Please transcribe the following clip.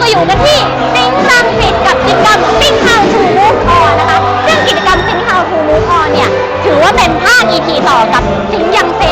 ก็อยู่กันที่ติ้งค์รังผิกับกิจกรรมติ้ง How to Move On นะคะ ซึ่งกิจกรรมติ้ง How to Move On เนี่ย ถือว่าเป็นภาค EP ต่อกับซิงยังเซ